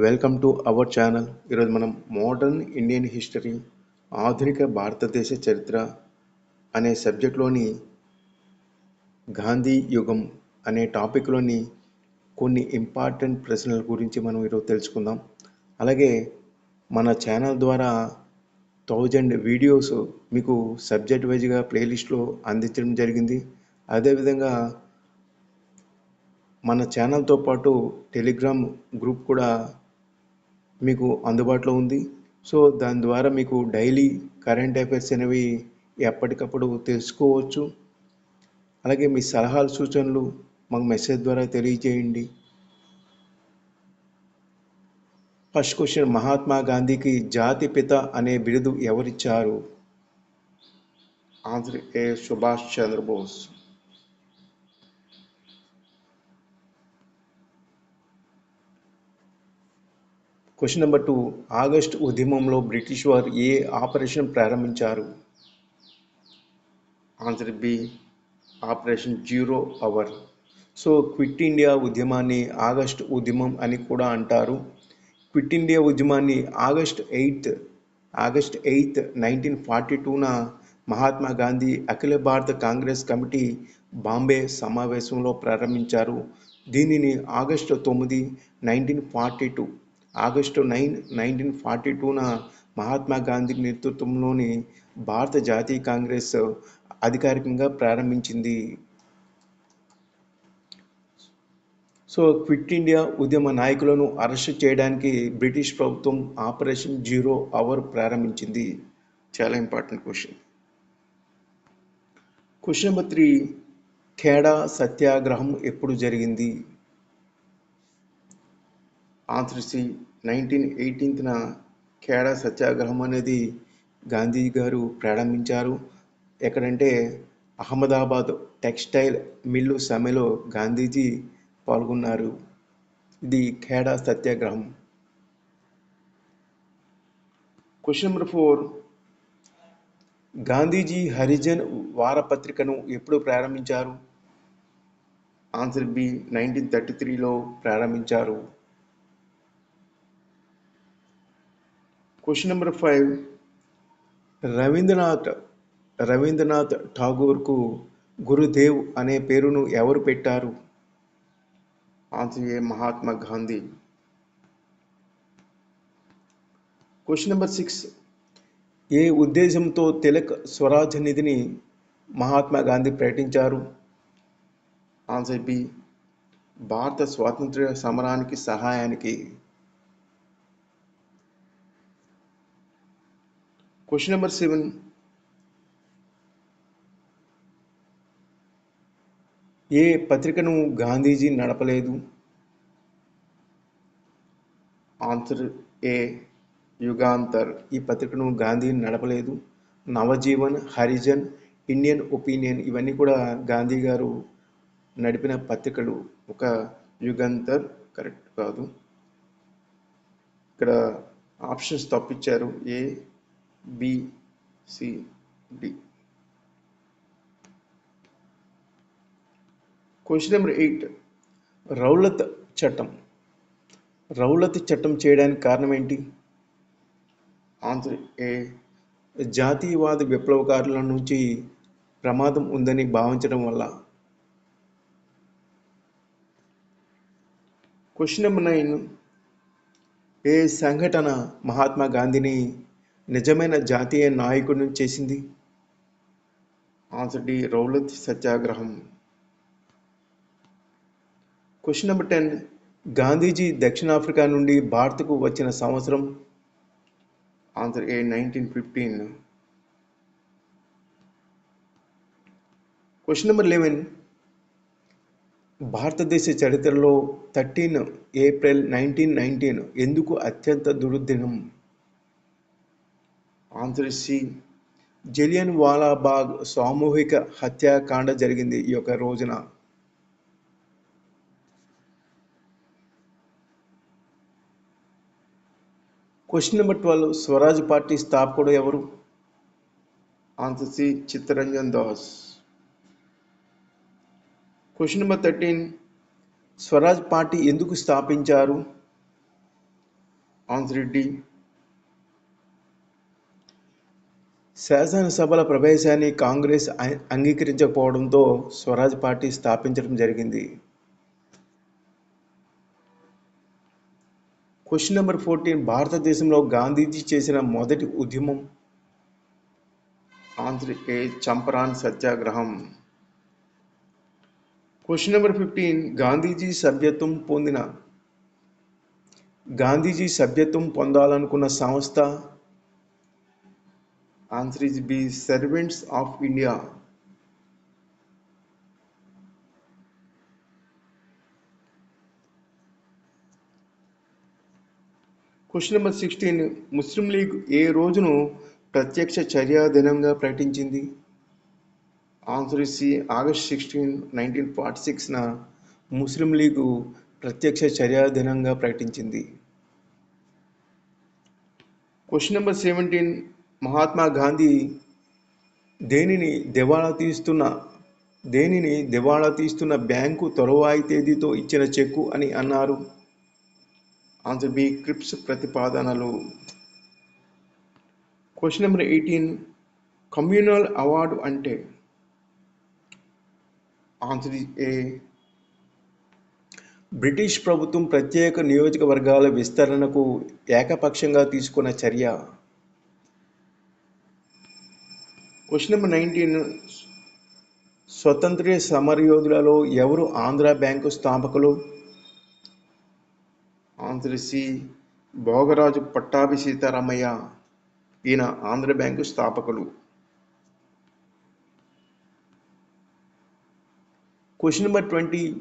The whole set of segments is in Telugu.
వెల్కమ్ టు అవర్ ఛానల్ ఈరోజు మనం మోడర్న్ ఇండియన్ హిస్టరీ ఆధునిక భారతదేశ చరిత్ర అనే సబ్జెక్ట్లోని గాంధీ యుగం అనే టాపిక్లోని కొన్ని ఇంపార్టెంట్ ప్రశ్నల గురించి మనం ఈరోజు తెలుసుకుందాం. అలాగే మన ఛానల్ ద్వారా థౌజండ్ వీడియోస్ మీకు సబ్జెక్ట్ వైజ్గా ప్లేలిస్ట్లో అందించడం జరిగింది. అదేవిధంగా మన ఛానల్తో పాటు టెలిగ్రామ్ గ్రూప్ కూడా మీకు అందుబాటులో ఉంది. సో దాని ద్వారా మీకు డైలీ కరెంట్ అఫైర్స్ అనేవి ఎప్పటికప్పుడు తెలుసుకోవచ్చు. అలాగే మీ సలహాలు సూచనలు మాకు మెసేజ్ ద్వారా తెలియజేయండి. ఫస్ట్ క్వశ్చన్ మహాత్మా గాంధీకి జాతి పిత అనే బిరుదు ఎవరిచ్చారు? Andhra A Subhash Chandra Bose. Question number two August ఉద్యమంలో బ్రిటిష్ వారు ఏ ఆపరేషన్ ప్రారంభించారు? Answer B operation zero hour so quit India ఉద్యమాన్ని ఆగస్ట్ ఉద్యమం అని కూడా అంటారు. క్విట్ ఇండియా ఉద్యమాన్ని August eighth August eighth nineteen forty టూన Mahatma Gandhi అఖిల భారత కాంగ్రెస్ కమిటీ బాంబే సమావేశంలో ప్రారంభించారు. దీనిని ఆగస్టు తొమ్మిది nineteen forty two August nine nineteen forty టూన Mahatma Gandhi నేతృత్వంలోని భారత జాతీయ కాంగ్రెస్ అధికారికంగా ప్రారంభించింది. సో క్విట్ ఇండియా ఉద్యమ నాయకులను అరెస్ట్ చేయడానికి బ్రిటిష్ ప్రభుత్వం ఆపరేషన్ జీరో అవర్ ప్రారంభించింది. చాలా important question. Question number three Kheda సత్యాగ్రహం ఎప్పుడు జరిగింది? ఆన్సర్ నైన్టీన్ ఎయిటీన్త్న ఖేడా సత్యాగ్రహం అనేది గాంధీ గారు ప్రారంభించారు. ఎక్కడంటే అహ్మదాబాద్ టెక్స్టైల్ మిల్లు సమ్మెలో గాంధీజీ పాల్గొన్నారు. ఇది ఖేడా సత్యాగ్రహం. Question number four Gandhiji Harijan వారపత్రికను ఎప్పుడు ప్రారంభించారు? ఆన్సర్ బి నైన్టీన్ థర్టీ త్రీలో ప్రారంభించారు. Question number five Rabindranath Rabindranath ఠాగూర్కు Gurudev అనే పేరును ఎవరు పెట్టారు? Answer A Mahatma Gandhi. Question number six ఏ ఉద్దేశంతో తిలక్ స్వరాజ్ నిధిని మహాత్మా గాంధీ ప్రకటించారు? ఆన్సర్ బి భారత స్వాతంత్ర్య సమరానికి సహాయానికి క్వశ్చన్ నెంబర్ సెవెన్ ఏ పత్రికను గాంధీజీ నడపలేదు? Answer A Yugantar. ఈ పత్రికను గాంధీ నడపలేదు. నవజీవన్ హరిజన్ ఇండియన్ ఒపీనియన్ ఇవన్నీ కూడా గాంధీ గారు నడిపిన పత్రికలు. ఒక యుగాంతర్ కరెక్ట్ కాదు. ఇక్కడ options తప్పించారు A B C D. Question number eight Rowlatt చట్టం. రౌలత్ చట్టం చేయడానికి కారణం ఏంటి? ఆన్సర్ ఏ జాతీయవాద విప్లవకారుల నుంచి ప్రమాదం ఉందని భావించడం వల్ల. క్వశ్చన్ నెంబర్ నైన్ ఏ సంఘటన మహాత్మా గాంధీని నిజమైన జాతీయ నాయకుడిని చేసింది? ఆన్సర్ డి రౌలత్ సత్యాగ్రహం. Question number ten. గాంధీజీ దక్షిణాఫ్రికా నుండి భారత్కు వచ్చిన సంవత్సరం? Answer A nineteen fifteen. Question number eleven. భారతదేశ చరిత్రలో థర్టీన్ ఏప్రిల్ నైన్టీన్ నైన్టీన్ ఎందుకు అత్యంత దుర్దినం? ఆంధ్రసీన్ జలియన్ వాలాబాగ్ సామూహిక హత్యాకాండ జరిగింది ఈ యొక్క రోజున. Question number twelve Swaraj party స్థాపకుడు ఎవరు? Answer C Chittaranjan Das. Question number thirteen Swaraj party ఎందుకు స్థాపించారు? ఆన్సర్ డి శాసనసభల ప్రవేశాన్ని కాంగ్రెస్ అంగీకరించకపోవడంతో స్వరాజ్ పార్టీ స్థాపించడం జరిగింది. క్వశ్చన్ నెంబర్ ఫోర్టీన్ భారతదేశంలో గాంధీజీ చేసిన మొదటి ఉద్యమం? ఆన్సర్ ఏ చంపరాన్ సత్యాగ్రహం. క్వశ్చన్ నెంబర్ ఫిఫ్టీన్ గాంధీజీ సభ్యత్వం పొందిన గాంధీజీ సభ్యత్వం పొందాలనుకున్న సంస్థ? Answer is B servants of India question number sixteen Muslim League ఏ రోజును ప్రత్యక్ష చర్యా దినంగా ప్రకటించింది? Answer C August sixteen nineteen forty సిక్స్న Muslim League ప్రత్యక్ష చర్యా దినంగా ప్రకటించింది. Question number seventeen Mahatma Gandhi దేనిని దివాళా తీస్తున్న దేనిని దివాళా తీస్తున్న బ్యాంకు తరువాయి తేదీతో ఇచ్చిన చెక్కు అని అన్నారు. ఆన్సర్ బి క్రిప్స్ ప్రతిపాదనలు. Question number eighteen communal award అంటే? ఆన్సర్ ఏ బ్రిటిష్ ప్రభుత్వం ప్రత్యేక నియోజకవర్గాల విస్తరణకు ఏకపక్షంగా తీసుకున్న చర్య. Question number nineteen. స్వతంత్ర సమరయోధులలో ఎవరు ఆంధ్ర బ్యాంకు స్థాపకులు? Answer C Bhogaraju Pattabhi Sitaramayya. ఈయన ఆంధ్ర బ్యాంకు స్థాపకులు. క్వశ్చన్ నెంబర్ ట్వంటీ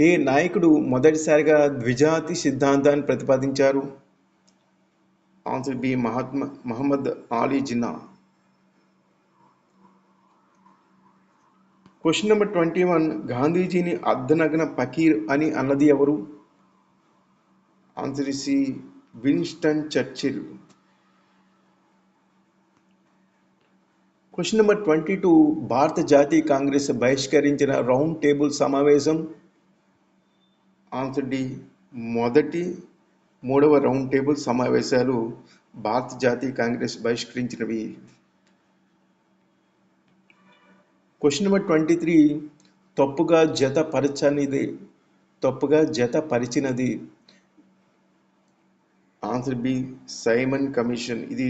ఏ నాయకుడు మొదటిసారిగా ద్విజాతి సిద్ధాంతాన్ని ప్రతిపాదించారు? Answer B Mahatma Muhammad Ali Jinnah. Question number twenty one గాంధీజీని అర్ధనగ్న పకీర్ అని అన్నది ఎవరు answer C Winston Churchill question number twenty two భారత జాతీయ కాంగ్రెస్ బహిష్కరించిన రౌండ్ టేబుల్ సమావేశం? ఆన్సర్ డి మొదటి మూడవ రౌండ్ టేబుల్ సమావేశాలు భారత జాతీయ కాంగ్రెస్ బహిష్కరించినవి. క్వశ్చన్ నెంబర్ ట్వంటీ త్రీ తప్పుగా జత పరచనిది తప్పుగా జత పరిచినది. ఆన్సర్ బి సైమన్ కమిషన్ ఇది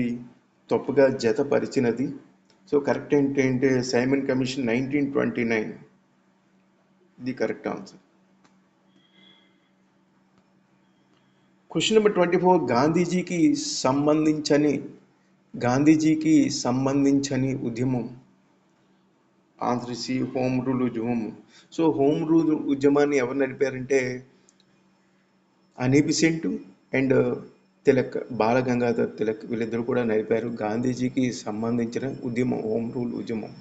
తప్పుగా జతపరిచినది సో కరెక్ట్ ఏంటంటే Simon commission nineteen twenty nine ఇది correct answer question number twenty four గాంధీజీకి సంబంధించని గాంధీజీకి సంబంధించని ఉద్యమం. ఆంధ్రసి హోమ్ రూల్ ఉద్యమం. సో హోమ్ రూల్ ఉద్యమాన్ని ఎవరు నడిపారంటే Annie Besant and Tilak Balagangadhar Tilak వీళ్ళిద్దరూ కూడా నడిపారు. గాంధీజీకి సంబంధించిన ఉద్యమం హోమ్ రూల్ ఉద్యమం.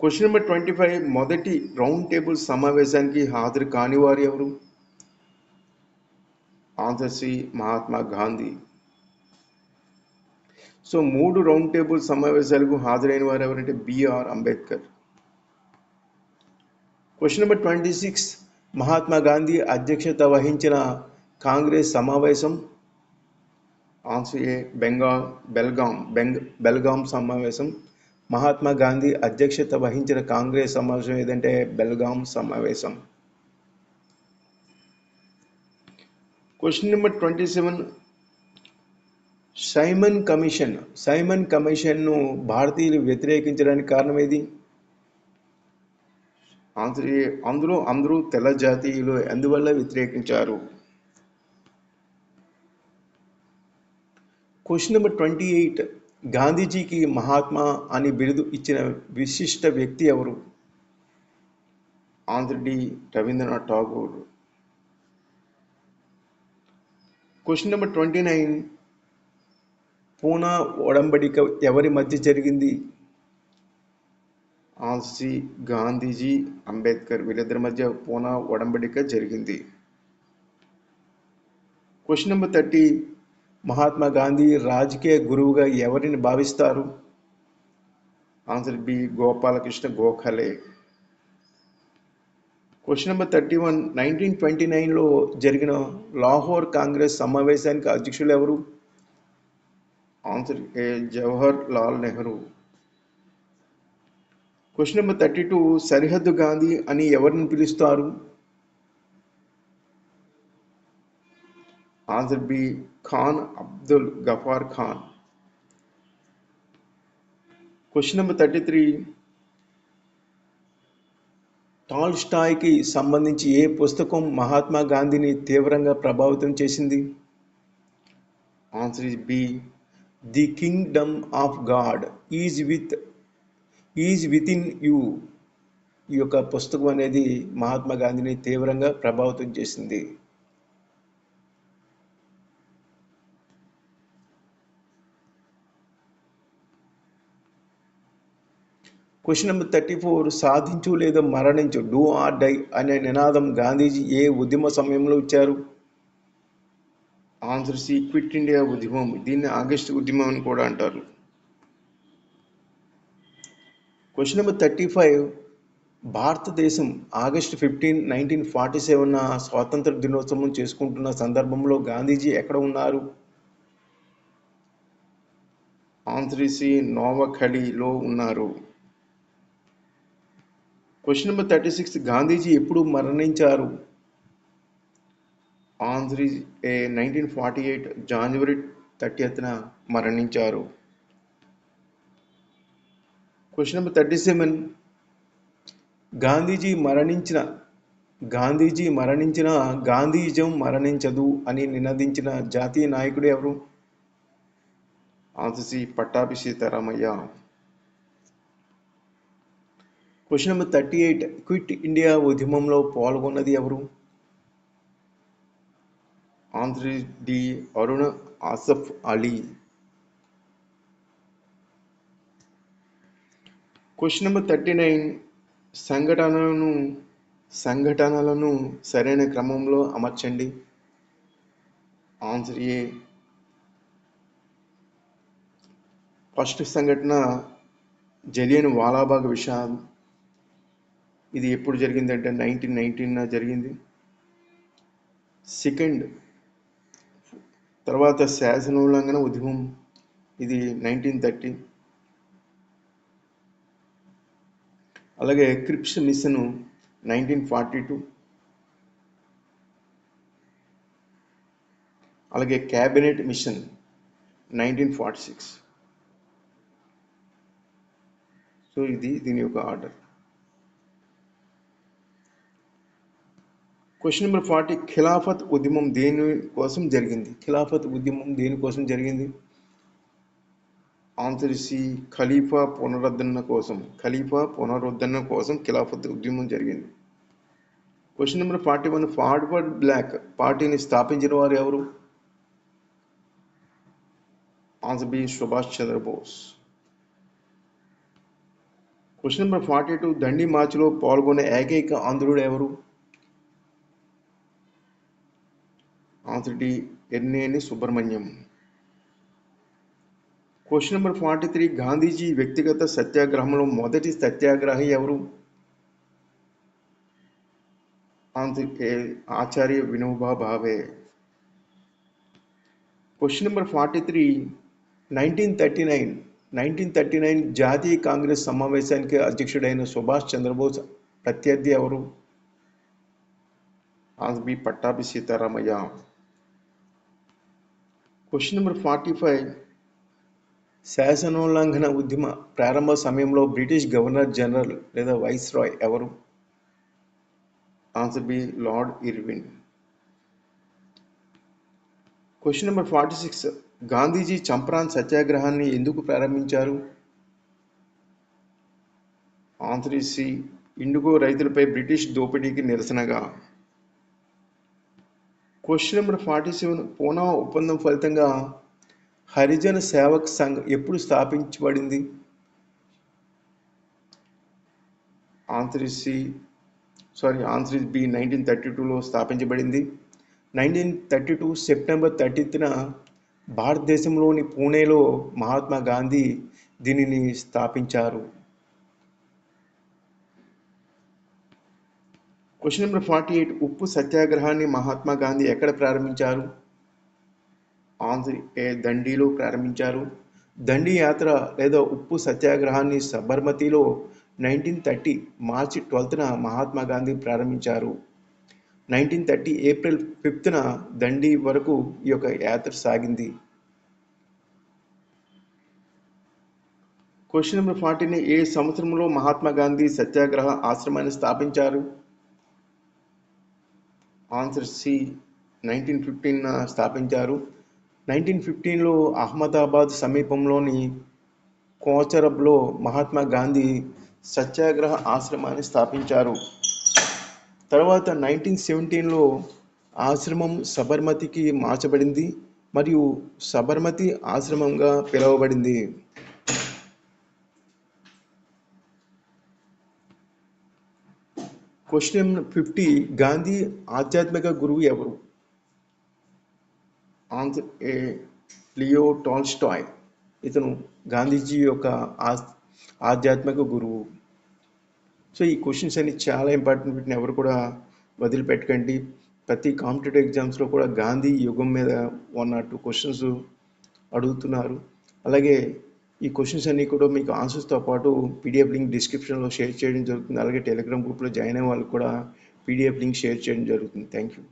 క్వశ్చన్ నెంబర్ ట్వంటీ ఫైవ్ మొదటి రౌండ్ టేబుల్ సమావేశానికి హాజరు కాని వారు ఎవరు? ఆన్సర్ మహాత్మా గాంధీ. సో మూడు రౌండ్ టేబుల్ సమావేశాలకు హాజరైన వారు ఎవరంటే B R Ambedkar. Question number twenty six Mahatma Gandhi అధ్యక్షత వహించిన కాంగ్రెస్ సమావేశం. ఆన్సర్ ఏ బెంగాల్ బెల్గాం బెంగ్ బెల్గాం సమావేశం. మహాత్మా గాంధీ అధ్యక్షత వహించిన కాంగ్రెస్ సమావేశం ఏదంటే బెల్గాం సమావేశం. Question number twenty seven Simon commission Simon కమిషన్ను భారతీయులు వ్యతిరేకించడానికి కారణం ఏది? అందులో అందరూ తెల్ల జాతీయులు అందువల్ల వ్యతిరేకించారు? క్వశ్చన్ నెంబర్ ట్వంటీ ఎయిట్ గాంధీజీకి మహాత్మా అని బిరుదు ఇచ్చిన విశిష్ట వ్యక్తి ఎవరు? Answer D Rabindranath Tagore. Question number twenty nine Poona ఒడంబడిక ఎవరి మధ్య జరిగింది? ఆన్సీ గాంధీజీ అంబేద్కర్ వీళ్ళిద్దరి మధ్య పూనా ఒడంబడిక జరిగింది. Question number thirty Mahatma Gandhi రాజకీయ గురువుగా ఎవరిని భావిస్తారు? Answer B Gopalakrishna Gokhale. Question number thirty one nineteen twenty నైన్లో జరిగిన లాహోర్ కాంగ్రెస్ సమావేశానికి అధ్యక్షులు ఎవరు? Answer A Jawahar Lal Nehru. Question number thirty two సరిహద్దు గాంధీ అని ఎవరిని పిలుస్తారు? Answer B Khan Abdul Ghaffar Khan. Question number thirty three tall స్టాయ్కి సంబంధించి ఏ పుస్తకం మహాత్మా గాంధీని తీవ్రంగా ప్రభావితం చేసింది? Answer is B the kingdom of God is with is within you ఈ యొక్క పుస్తకం అనేది మహాత్మా గాంధీని తీవ్రంగా ప్రభావితం చేసింది. క్వశ్చన్ నెంబర్ థర్టీ ఫోర్ సాధించు లేదా మరణించు డూ ఆర్ డై అనే నినాదం గాంధీజీ ఏ ఉద్యమ సమయంలో ఇచ్చారు? ఆన్సర్ సి క్విట్ ఇండియా ఉద్యమం. దీన్ని ఆగస్టు ఉద్యమం అని కూడా అంటారు. క్వశ్చన్ నెంబర్ థర్టీ ఫైవ్ భారతదేశం August fifteen nineteen forty seven స్వాతంత్ర దినోత్సవం చేసుకుంటున్న సందర్భంలో గాంధీజీ ఎక్కడ ఉన్నారు? ఆన్సర్ నోవఖడిలో ఉన్నారు. Question number thirty six Gandhiji ఎప్పుడు మరణించారు? Answer A nineteen forty eight January థర్టీఎత్న మరణించారు. Question number thirty seven Gandhiji మరణించిన గాంధీజీ మరణించిన గాంధీజం మరణించదు అని నినదించిన జాతీయ నాయకుడు ఎవరు? Answer C Pattabhi Sitaramayya. Question number thirty eight quit India ఉద్యమంలో పాల్గొన్నది ఎవరు? Answer D Aruna Asaf Ali. Question number thirty nine. సంఘటనలను సంఘటనలను సరైన క్రమంలో అమర్చండి. ఆన్సర్ ఏ ఫస్ట్ సంఘటన జలియన్ వాలాబాగ్ విషాద్ ఇది ఎప్పుడు జరిగిందంటే నైన్టీన్ నైన్టీన్ జరిగింది. సెకండ్ తర్వాత శాసనోల్లంఘన ఉద్యమం. ఇది నైన్టీన్ థర్టీ. అలాగే Cripps mission nineteen forty two. అలాగే cabinet mission nineteen forty six. So ఇది దీని యొక్క order. Question number forty Khilafat ఉద్యమం దేని కోసం జరిగింది ఖిలాఫత్ ఉద్యమం దేనికోసం జరిగింది ఆన్సర్ సి ఖలీఫా పునరుద్ధరణ కోసం ఖలీఫా పునరుద్ధరణ కోసం ఖిలాఫత్ ఉద్యమం జరిగింది question number forty one forward block పార్టీని స్థాపించిన వారు ఎవరు? Answer B Subhash Chandrabose question number forty two Dandi మార్చిలో పాల్గొనే ఏకైక ఆంధ్రుడు ఎవరు? Answer D Yerneni Subrahmanyam question number forty three Gandhiji వ్యక్తిగత సత్యాగ్రహంలో మొదటి సత్యాగ్రహి ఎవరు answer A Acharya Vinoba Bhave question number forty three nineteen thirty nine nineteen thirty nine జాతీయ కాంగ్రెస్ సమావేశానికి అధ్యక్షుడైన సుభాష్ చంద్రబోస్ ప్రత్యర్థి ఎవరు answer B Pattabhi Sitaramayya question number forty five. శాసనోల్లంఘన ఉద్యమ ప్రారంభ సమయంలో బ్రిటిష్ గవర్నర్ జనరల్ లేదా వైస్ రాయ్ ఎవరు? Answer B lord Irwin. Question number forty six. Gandhiji Champaran సత్యాగ్రహాన్ని ఎందుకు ప్రారంభించారు? Answer C. రైతులపై బ్రిటిష్ దోపిడీకి నిరసనగా question number forty seven Poona ఒప్పందం ఫలితంగా హరిజన సేవక్ సంఘ్ ఎప్పుడు స్థాపించబడింది? Answer C sorry answer B nineteen thirty టూలో స్థాపించబడింది. నైన్టీన్ థర్టీ టూ సెప్టెంబర్ థర్టీత్న భారతదేశంలోని పూణేలో మహాత్మా గాంధీ దీనిని స్థాపించారు. క్వశ్చన్ నెంబర్ ఫార్టీ ఎయిట్ ఉప్పు సత్యాగ్రహాన్ని మహాత్మా గాంధీ ఎక్కడ ప్రారంభించారు? ఆంధ్ర ఏ దండిలో ప్రారంభించారు? దండి యాత్ర లేదా ఉప్పు సత్యాగ్రహాన్ని సబర్మతిలో నైన్టీన్ థర్టీ మార్చి ట్వెల్త్న మహాత్మా గాంధీ ప్రారంభించారు. నైన్టీన్ థర్టీ ఏప్రిల్ ఫిఫ్త్న దండి వరకు ఈ యొక్క యాత్ర సాగింది. క్వశ్చన్ నెంబర్ ఫార్టీని ఏ సంవత్సరంలో మహాత్మా గాంధీ సత్యాగ్రహ ఆశ్రమాన్ని స్థాపించారు? ఆన్సర్ సి నైన్టీన్ ఫిఫ్టీన్ స్థాపించారు. నైన్టీన్ ఫిఫ్టీన్లో అహ్మదాబాద్ సమీపంలోని కోచరబ్లో మహాత్మా గాంధీ సత్యాగ్రహ ఆశ్రమాన్ని స్థాపించారు. తర్వాత నైన్టీన్ సెవెంటీన్లో ఆశ్రమం సబర్మతికి మార్చబడింది మరియు సబర్మతి ఆశ్రమంగా పిలువబడింది. క్వశ్చన్ ఫిఫ్టీ గాంధీ ఆధ్యాత్మిక గురువు ఎవరు? ఆన్సర్ ఏ లియో టాల్స్టాయ్ ఇతను గాంధీజీ యొక్క ఆధ్యాత్మిక గురువు. సో ఈ క్వశ్చన్స్ అన్ని చాలా ఇంపార్టెంట్ వీటిని ఎవరు కూడా వదిలిపెట్టకండి. ప్రతి కాంపిటేటివ్ ఎగ్జామ్స్లో కూడా గాంధీ యుగం మీద వన్ ఆర్ టూ క్వశ్చన్స్ అడుగుతున్నారు. అలాగే ఈ క్వశ్చన్స్ అన్నీ కూడా మీకు ఆన్సర్స్తో పాటు పీడిఎఫ్ లింక్ డిస్క్రిప్షన్లో షేర్ చేయడం జరుగుతుంది. అలాగే టెలిగ్రామ్ గ్రూప్లో జాయిన్ అయ్యే వాళ్ళకి కూడా పీడిఎఫ్ లింక్ షేర్ చేయడం జరుగుతుంది. Thank you